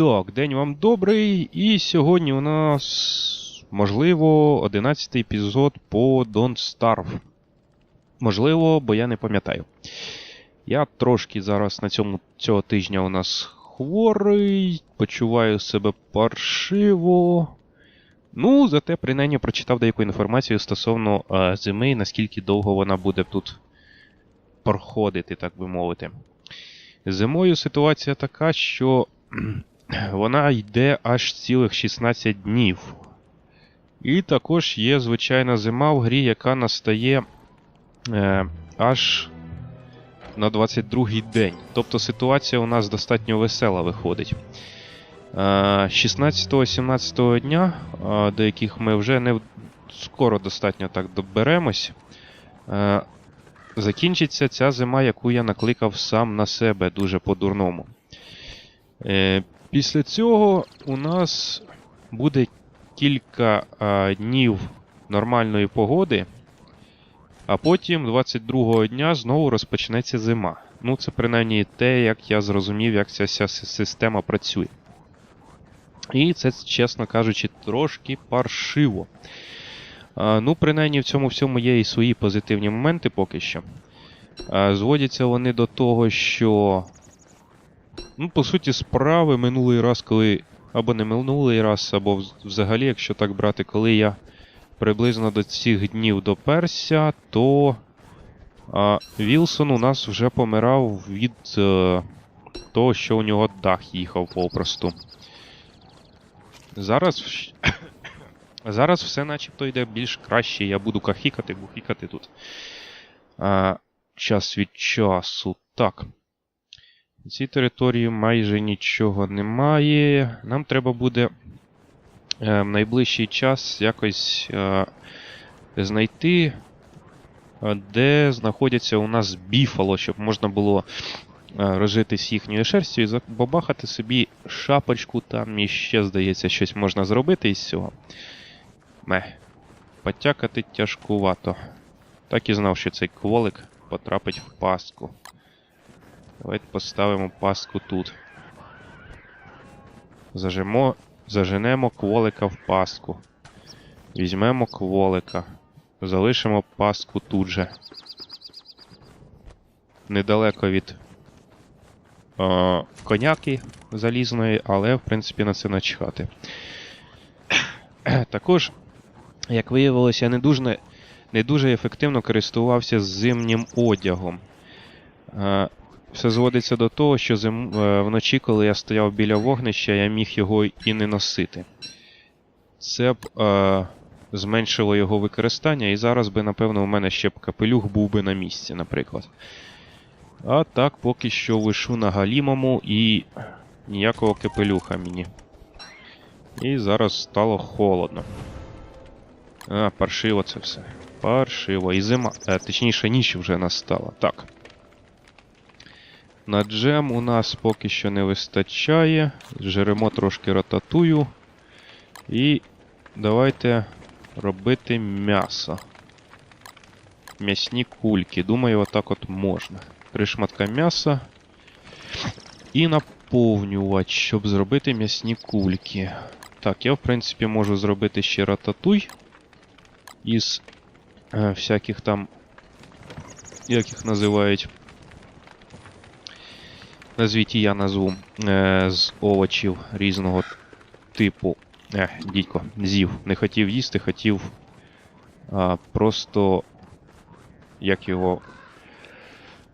Так, день вам добрий. І сьогодні у нас, можливо, 11 епізод по Don't Starve. Можливо, бо я не пам'ятаю. Я трошки зараз на цьому цього тижня у нас хворий, почуваю себе паршиво. Ну, зате принаймні прочитав деяку інформацію стосовно е, зими, наскільки довго вона буде тут проходити, так би мовити. Зимою ситуація така, що вона йде аж цілих 16 днів. І також є звичайна зима в грі, яка настає е, аж на 22-й день. Тобто ситуація у нас достатньо весела виходить. Е, 16-17 дня, е, до яких ми вже не скоро достатньо так доберемось, е, закінчиться ця зима, яку я накликав сам на себе дуже по-дурному. Після цього у нас буде кілька е, днів нормальної погоди, а потім 22-го дня знову розпочнеться зима. Ну, це принаймні те, як я зрозумів, як ця вся система працює. І це, чесно кажучи, трошки паршиво. А, ну, принаймні в цьому всьому є і свої позитивні моменти поки що. А, зводяться вони до того, що. Ну, по суті, справи минулий раз, коли. Або не минулий раз, або взагалі, якщо так брати, коли я приблизно до цих днів доперся, то а, Вілсон у нас вже помирав від е, того, що у нього дах їхав попросту. Зараз. Зараз все начебто йде більш краще. Я буду кахікати, бухікати тут. А, час від часу. Так. На цій території майже нічого немає. Нам треба буде е, в найближчий час якось е, знайти, е, де знаходяться у нас біфало, щоб можна було розжитись їхньою шерстю і забабахати собі шапочку. Там і ще, здається, щось можна зробити із цього. Ме. Потякати тяжкувато. Так і знав, що цей кволик потрапить в пастку. Давайте поставимо пастку тут. Зажимо, заженемо кволика в пастку. Візьмемо кволика. Залишимо пастку тут же. Недалеко від е, коняки залізної, але в принципі на це начхати. Також, як виявилося, я не дуже, не дуже ефективно користувався зимнім одягом. Все зводиться до того, що зим... е, вночі, коли я стояв біля вогнища, я міг його і не носити. Це б е, зменшило його використання, і зараз би, напевно, у мене ще б капелюх був би на місці, наприклад. А так, поки що вишу на галімому і ніякого капелюха мені. І зараз стало холодно. А, паршиво це все. Паршиво. І зима. Е, точніше, ніч вже настала. Так. На джем у нас поки що не вистачає. Жеремо трошки рататую. І давайте робити м'ясо. М'ясні кульки. Думаю, отак от можна. Три шматка м'яса. І наповнювач, щоб зробити м'ясні кульки. Так, я в принципі можу зробити ще рататуй. Із е, всяких там. Як їх називають? Назвіть я назву е, з овочів різного типу. Ех, дідько, з'їв. Не хотів їсти, хотів а, просто як його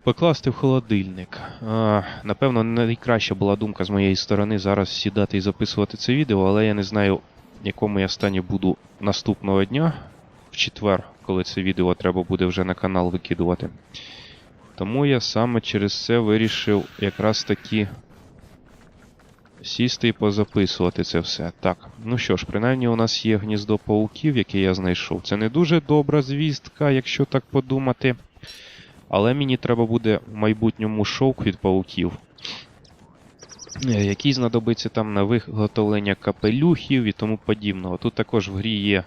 покласти в холодильник. А, напевно, найкраща була думка з моєї сторони зараз сідати і записувати це відео, але я не знаю, якому я стані буду наступного дня, в четвер, коли це відео треба буде вже на канал викидувати. Тому я саме через це вирішив якраз таки сісти і позаписувати це все. Так, ну що ж, принаймні у нас є гніздо пауків, яке я знайшов. Це не дуже добра звістка, якщо так подумати. Але мені треба буде в майбутньому шовк від пауків. е, Який знадобиться там на виготовлення капелюхів і тому подібного. Тут також в грі є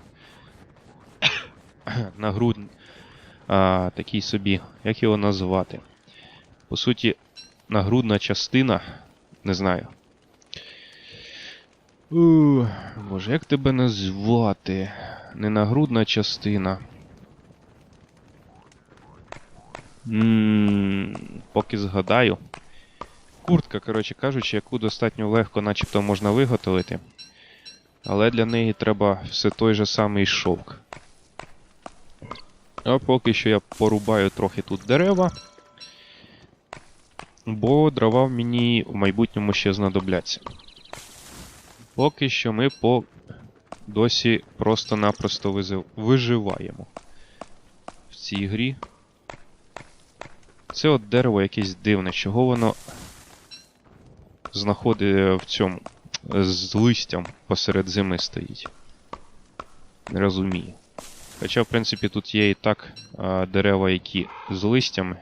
нагруд... а, такий собі, як його назвати? По суті, нагрудна частина, не знаю. У, Боже, як тебе назвати? Ненагрудна частина. Ммм, поки згадаю. Куртка, коротше кажучи, яку достатньо легко начебто можна виготовити. Але для неї треба все той же самий шовк. А поки що я порубаю трохи тут дерева. Бо дрова мені в майбутньому ще знадобляться. Поки що ми по досі просто-напросто виживаємо в цій грі. Це от дерево якесь дивне, чого воно знаходить в цьому з листям посеред зими стоїть. Не розумію. Хоча, в принципі, тут є і так а, дерева, які з листями.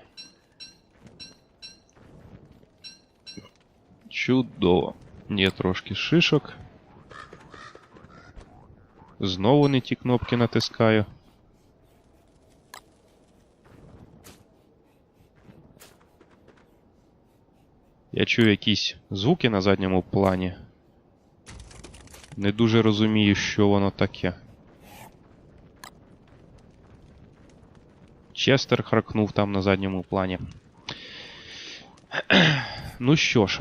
Чудово. Є трошки шишок. Знову не ті кнопки натискаю. Я чую якісь звуки на задньому плані. Не дуже розумію, що воно таке. Честер харкнув там на задньому плані. ну що ж.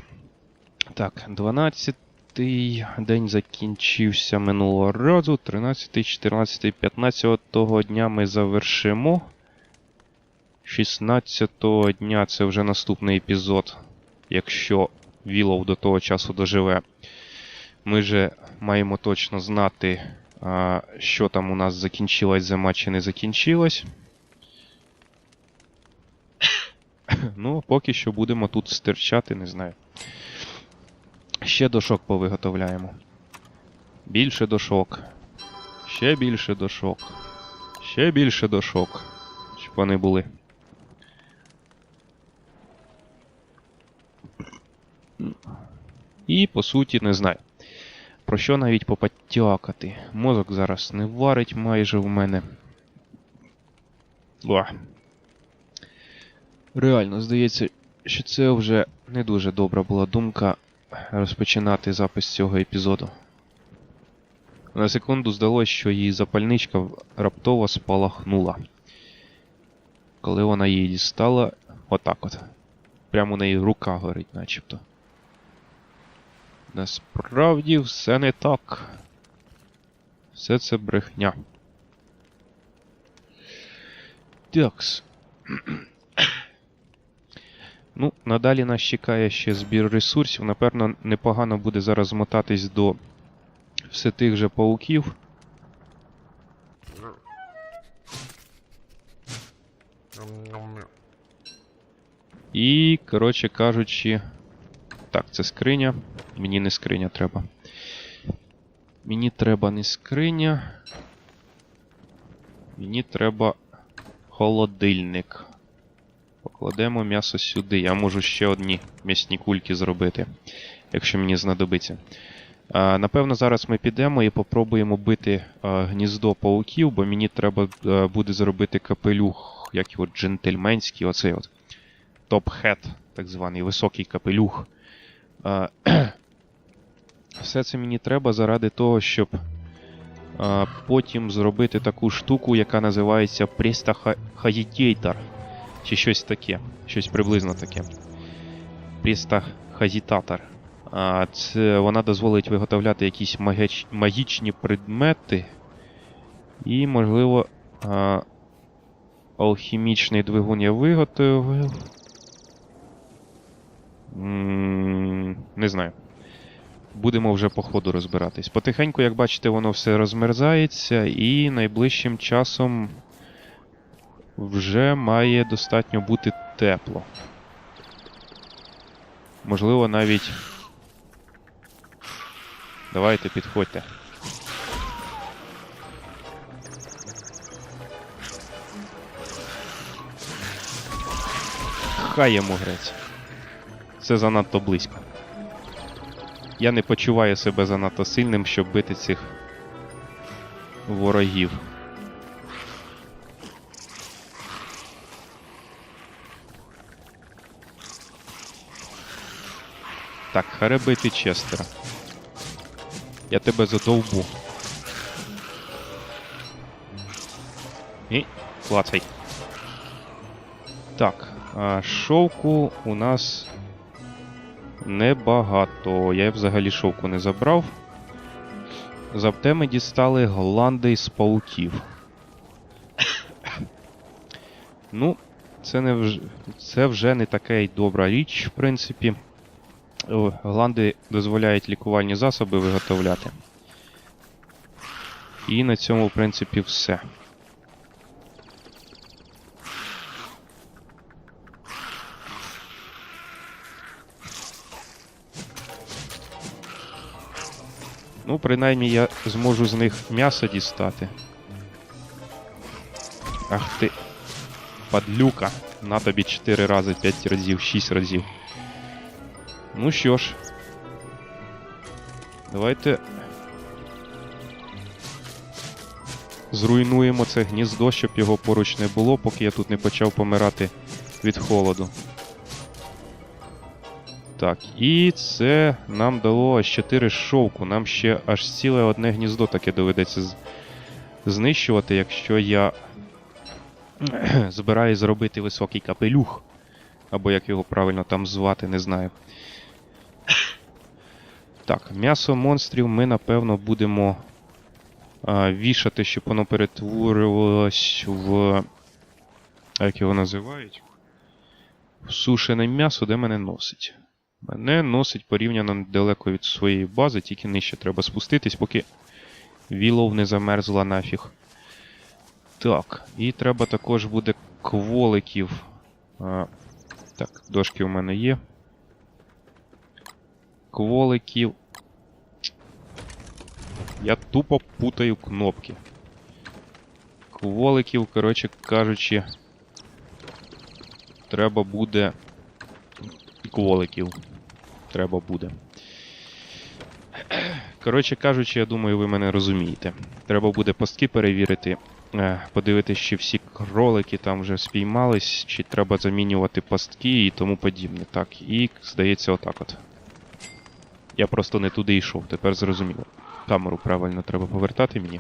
Так, 12-й день закінчився минулого разу. 13, 14, 15 того дня ми завершимо. 16-го дня це вже наступний епізод. Якщо Вілов до того часу доживе. Ми же маємо точно знати, що там у нас закінчилась зима чи не закінчилась. Ну, поки що будемо тут стирчати, не знаю. Ще дошок повиготовляємо. Більше дошок. Ще більше дошок. Ще більше дошок. Щоб вони були. І, по суті, не знаю. Про що навіть попотякати. Мозок зараз не варить майже в мене. О. Реально, здається, що це вже не дуже добра була думка розпочинати запис цього епізоду. На секунду здалося, що її запальничка раптово спалахнула. Коли вона її дістала, отак от. Прямо у неї рука горить, начебто. Насправді все не так. Все це брехня. Такс. Ну, надалі нас чекає ще збір ресурсів. Напевно, непогано буде зараз мотатись до все тих же пауків. І, коротше кажучи. Так, це скриня. Мені не скриня треба. Мені треба не скриня. Мені треба холодильник. Покладемо м'ясо сюди. Я можу ще одні м'ясні кульки зробити, якщо мені знадобиться. А, напевно, зараз ми підемо і попробуємо бити а, гніздо пауків, бо мені треба а, буде зробити капелюх, як його джентльменський, оцей от. Топ-хет, так званий високий капелюх. А, все це мені треба заради того, щоб а, потім зробити таку штуку, яка називається Престахазітейтор. Чи щось таке. Щось приблизно таке. Престахазітатор. А, це вона дозволить виготовляти якісь магіч, магічні предмети. І, можливо, а, алхімічний двигун я виготовив. Не знаю. Будемо вже по ходу розбиратись. Потихеньку, як бачите, воно все розмерзається, і найближчим часом вже має достатньо бути тепло. Можливо, навіть. Давайте підходьте. Хай йому грець. Це занадто близько. Я не почуваю себе занадто сильним, щоб бити цих ворогів. Так, харе бити Честера. Я тебе задовбу. І клацай. Так, шовку у нас небагато. Я взагалі шовку не забрав. Завте ми дістали гланди з пауків. Ну, це, не вж... це вже не така й добра річ, в принципі. Гланди дозволяють лікувальні засоби виготовляти. І на цьому, в принципі, все. Ну, принаймні я зможу з них м'ясо дістати. Ах ти. Падлюка. На тобі 4 рази, 5 разів, 6 разів. Ну що ж. Давайте. Зруйнуємо це гніздо, щоб його поруч не було, поки я тут не почав помирати від холоду. Так, і це нам дало аж 4 шовку. Нам ще аж ціле одне гніздо таке доведеться знищувати, якщо я збираю зробити високий капелюх. Або як його правильно там звати, не знаю. Так, м'ясо монстрів ми, напевно, будемо а, вішати, щоб воно перетворювалось в. Як його називають? Сушене м'ясо, де мене носить. Мене носить порівняно недалеко від своєї бази, тільки нижче треба спуститись, поки Вілов не замерзла нафіг. Так, і треба також буде кволиків. А, так, дошки у мене є. Кволиків. Я тупо путаю кнопки. Кволиків, коротше кажучи, треба буде. Кволиків. Треба буде. Коротше кажучи, я думаю, ви мене розумієте. Треба буде пастки перевірити, е, подивитися, чи всі кролики там вже спіймались, чи треба замінювати пастки і тому подібне. Так, і здається, отак от. Я просто не туди йшов, тепер зрозуміло. Камеру правильно треба повертати мені.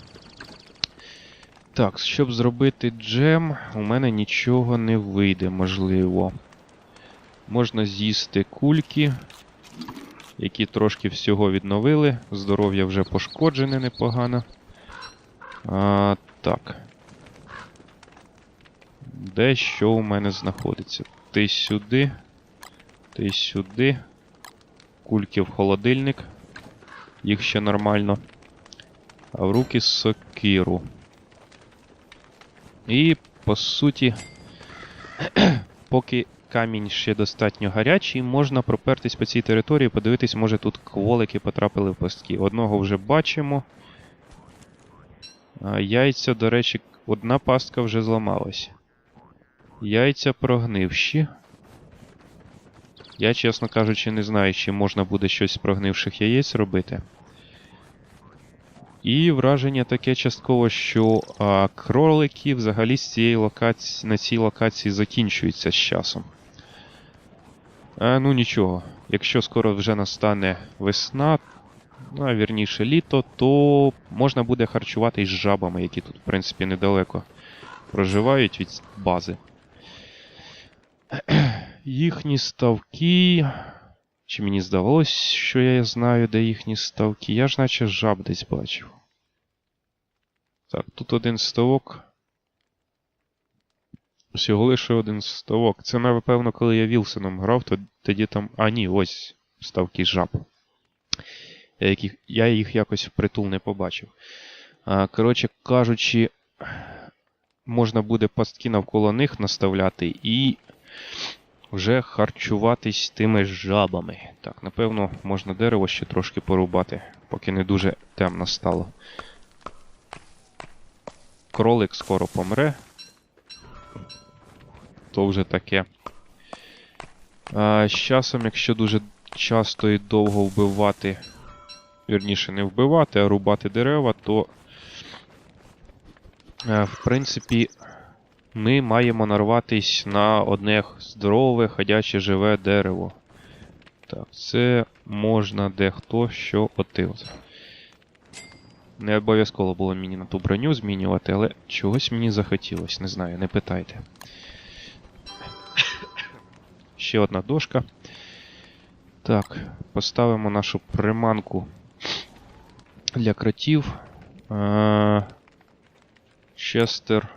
Так, щоб зробити джем, у мене нічого не вийде, можливо. Можна з'їсти кульки, які трошки всього відновили. Здоров'я вже пошкоджене непогано. А, Так. Де що у мене знаходиться? Ти сюди. Ти сюди. Кульки в холодильник. Їх ще нормально. А в руки сокиру. І, по суті, поки камінь ще достатньо гарячий, можна пропертись по цій території, подивитись, може тут кволики потрапили в пастки. Одного вже бачимо. А, яйця, до речі, одна пастка вже зламалась. Яйця прогнивші. Я, чесно кажучи, не знаю, чи можна буде щось з прогнивших яєць робити. І враження таке частково, що а, кролики взагалі з цієї локації, на цій локації закінчуються з часом. А, ну нічого, якщо скоро вже настане весна, ну, а вірніше літо, то можна буде харчуватись жабами, які тут, в принципі, недалеко проживають від бази. Їхні ставки. Чи мені здавалось, що я знаю, де їхні ставки? Я ж наче жаб десь бачив. Так, тут один ставок. Всього лише один ставок. Це, напевно, коли я Вілсоном грав, то тоді там. А, ні, ось ставки жаб. Я їх, я їх якось впритул не побачив. Коротше кажучи, можна буде пастки навколо них наставляти і вже харчуватись тими жабами. Так, напевно, можна дерево ще трошки порубати, поки не дуже темно стало. Кролик скоро помре. То вже таке. А, З часом, якщо дуже часто і довго вбивати, вірніше, не вбивати, а рубати дерева, то, е, в принципі, ми маємо нарватись на одне здорове, ходяче живе дерево. Так, це можна дехто що оти от. Не обов'язково було мені на ту броню змінювати, але чогось мені захотілося, не знаю, не питайте. Ще одна дошка. Так, поставимо нашу приманку для кротів. Е, Честер,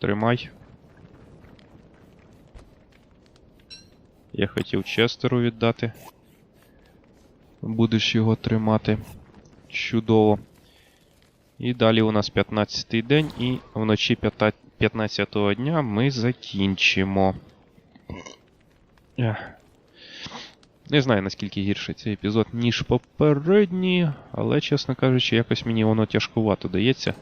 тримай. Я хотів Честеру віддати. Будеш його тримати. Чудово. І далі у нас 15-й день, і вночі 15-го дня ми закінчимо. Не знаю, наскільки гірше цей епізод, ніж попередній, але, чесно кажучи, якось мені воно тяжкувато дається.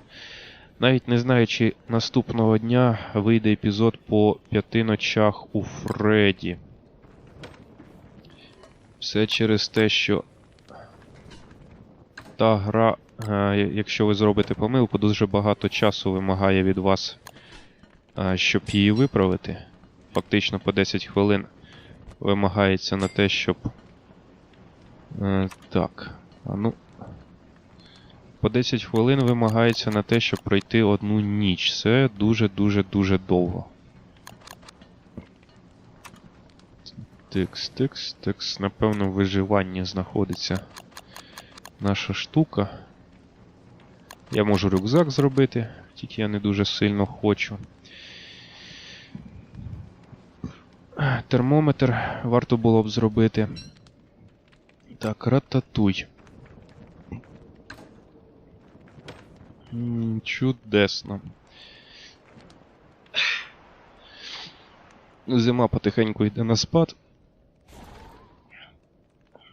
Навіть не знаю, чи наступного дня вийде епізод по п'яти ночах у Фредді. Все через те, що та гра, е, якщо ви зробите помилку, дуже багато часу вимагає від вас, е, щоб її виправити. Фактично по 10 хвилин вимагається на те, щоб. Е, так. А ну. По 10 хвилин вимагається на те, щоб пройти одну ніч. Це дуже-дуже дуже довго. Тикс, тикс, тикс. Напевно, в виживанні знаходиться наша штука. Я можу рюкзак зробити, тільки я не дуже сильно хочу. Термометр варто було б зробити. Так, рататуй. Чудесно. Зима потихеньку йде на спад.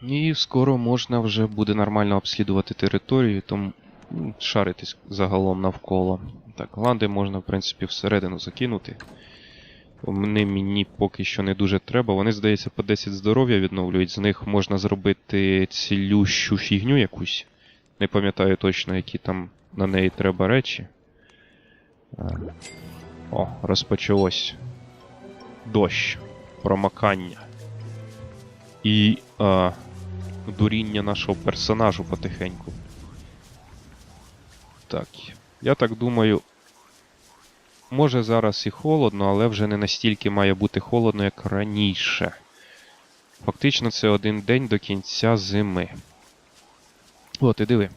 І скоро можна вже буде нормально обслідувати територію, тому шаритись загалом навколо. Так, гланди можна, в принципі, всередину закинути. Вони мені поки що не дуже треба. Вони, здається, по 10 здоров'я відновлюють. З них можна зробити цілющу фігню якусь. Не пам'ятаю точно, які там на неї треба речі. О, розпочалось. Дощ. Промакання. І а, дуріння нашого персонажу потихеньку. Так. Я так думаю. Може зараз і холодно, але вже не настільки має бути холодно, як раніше. Фактично, це один день до кінця зими. О, ти диви.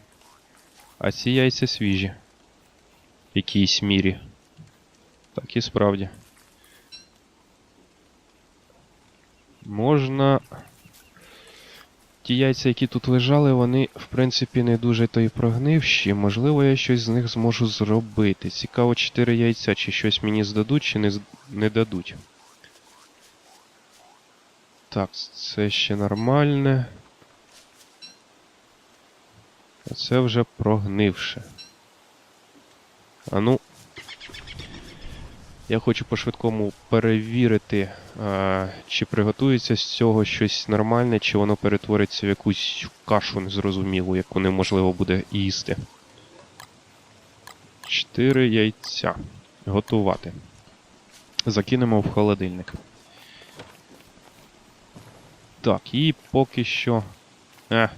А ці яйця свіжі. В якійсь мірі. Так і справді. Можна. Ті яйця, які тут лежали, вони, в принципі, не дуже то й прогнивші. Можливо, я щось з них зможу зробити. Цікаво, 4 яйця, чи щось мені здадуть, чи не, не дадуть. Так, це ще нормальне. Це вже прогнивше. А ну. Я хочу по-швидкому перевірити, а, чи приготується з цього щось нормальне, чи воно перетвориться в якусь кашу незрозумілу, яку неможливо буде їсти. Чотири яйця. Готувати. Закинемо в холодильник. Так, і поки що. Е,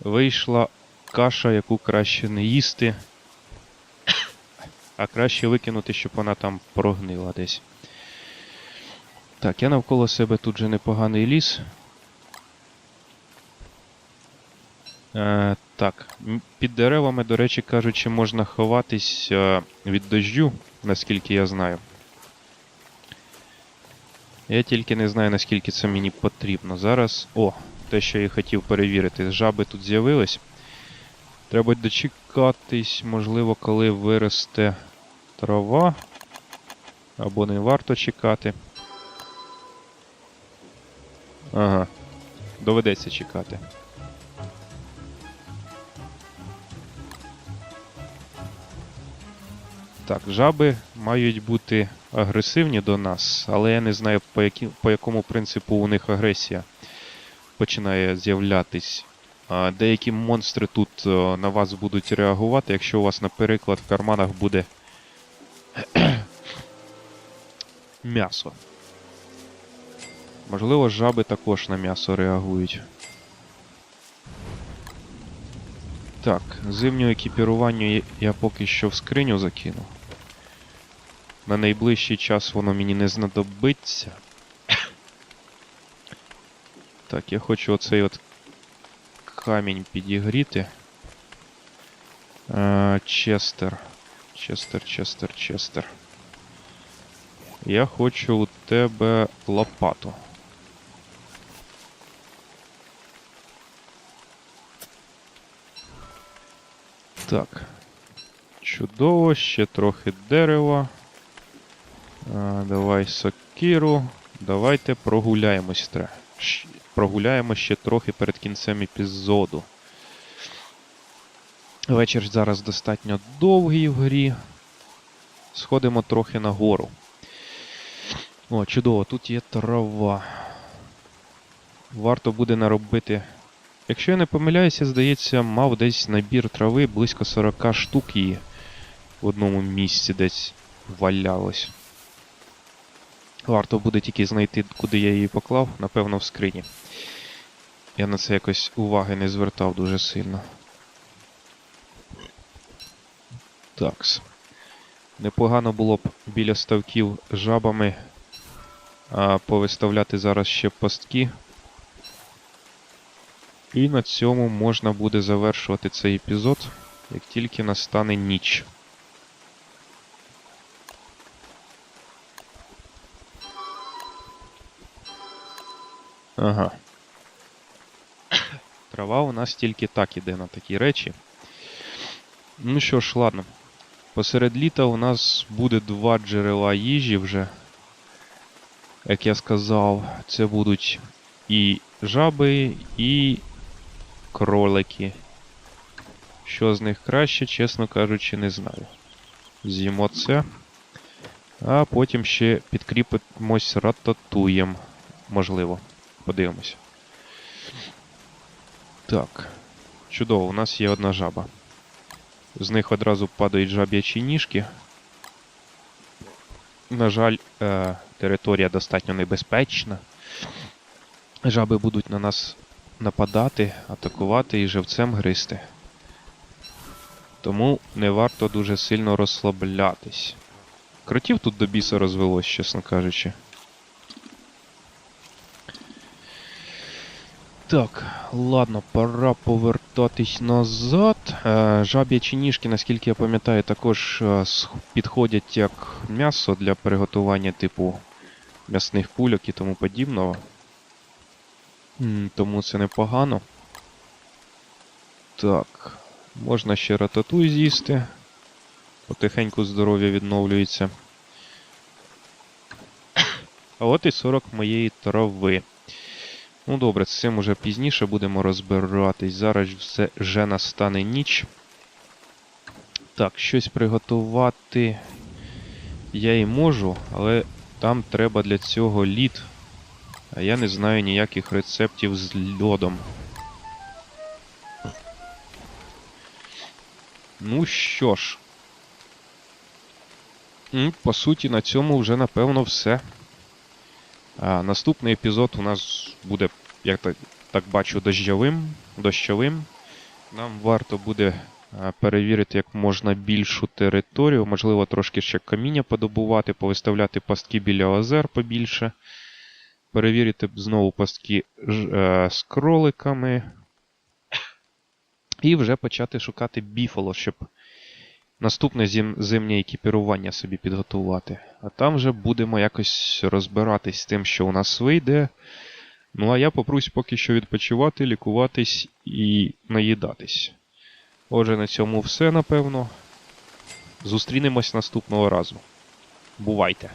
вийшла каша, яку краще не їсти. А краще викинути, щоб вона там прогнила десь. Так, я навколо себе тут же непоганий ліс. Е, так, під деревами, до речі кажучи, можна ховатись е, від дождю, наскільки я знаю. Я тільки не знаю, наскільки це мені потрібно. Зараз. О, те, що я хотів перевірити. Жаби тут з'явились. Треба дочекатись, можливо, коли виросте трава. Або не варто чекати. Ага. Доведеться чекати. Так, жаби мають бути агресивні до нас, але я не знаю, по, які, по якому принципу у них агресія починає з'являтись. Деякі монстри тут е, на вас будуть реагувати, якщо у вас, наприклад, в карманах буде м'ясо. Можливо, жаби також на м'ясо реагують. Так, зимню екіпірування я- я поки що в скриню закину. На найближчий час воно мені не знадобиться. Так, я хочу оцей от камінь підігріти. Е, Честер. Честер, Честер, Честер. Я хочу у тебе лопату. Так. Чудово, ще трохи дерева. А, давай сокиру. Давайте прогуляємось. Прогуляємо ще трохи перед кінцем епізоду. Вечір зараз достатньо довгий в грі. Сходимо трохи нагору. О, чудово, тут є трава. Варто буде наробити. Якщо я не помиляюся, здається, мав десь набір трави близько 40 штук її в одному місці десь валялось. Варто буде тільки знайти, куди я її поклав, напевно, в скрині. Я на це якось уваги не звертав дуже сильно. Такс. Непогано було б біля ставків жабами а, повиставляти зараз ще пастки. І на цьому можна буде завершувати цей епізод, як тільки настане ніч. Ага. Трава у нас тільки так іде на такі речі. Ну що ж, ладно. Посеред літа у нас буде два джерела їжі вже. Як я сказав, це будуть і жаби, і кролики. Що з них краще, чесно кажучи, не знаю. З'їмо це. А потім ще підкріпимось рататуєм. Можливо. Подивимось. Так. Чудово, у нас є одна жаба. З них одразу падають жаб'ячі ніжки. На жаль, е, територія достатньо небезпечна. Жаби будуть на нас нападати, атакувати і живцем гризти. Тому не варто дуже сильно розслаблятись. Кротів тут до біса розвелось, чесно кажучи. Так, ладно, пора повертатись назад. Е, жаб'ячі ніжки, наскільки я пам'ятаю, також е, підходять як м'ясо для приготування типу м'ясних кульок і тому подібного. Тому це непогано. Так, можна ще рататуй з'їсти. Потихеньку здоров'я відновлюється. А от і 40 моєї трави. Ну добре, з цим уже пізніше будемо розбиратись. Зараз все вже настане ніч. Так, щось приготувати я і можу, але там треба для цього лід. А я не знаю ніяких рецептів з льодом. Ну що ж. По суті, на цьому вже напевно все. А, наступний епізод у нас буде, як так, так бачу, дощовим. дощовим. Нам варто буде а, перевірити як можна більшу територію, можливо, трошки ще каміння подобувати, повиставляти пастки біля озер побільше. Перевірити знову пастки е, з кроликами. І вже почати шукати біфало, щоб наступне зимнє екіпірування собі підготувати. А там вже будемо якось розбиратись з тим, що у нас вийде. Ну а я попрусь поки що відпочивати, лікуватись і наїдатись. Отже, на цьому все, напевно. Зустрінемось наступного разу. Бувайте!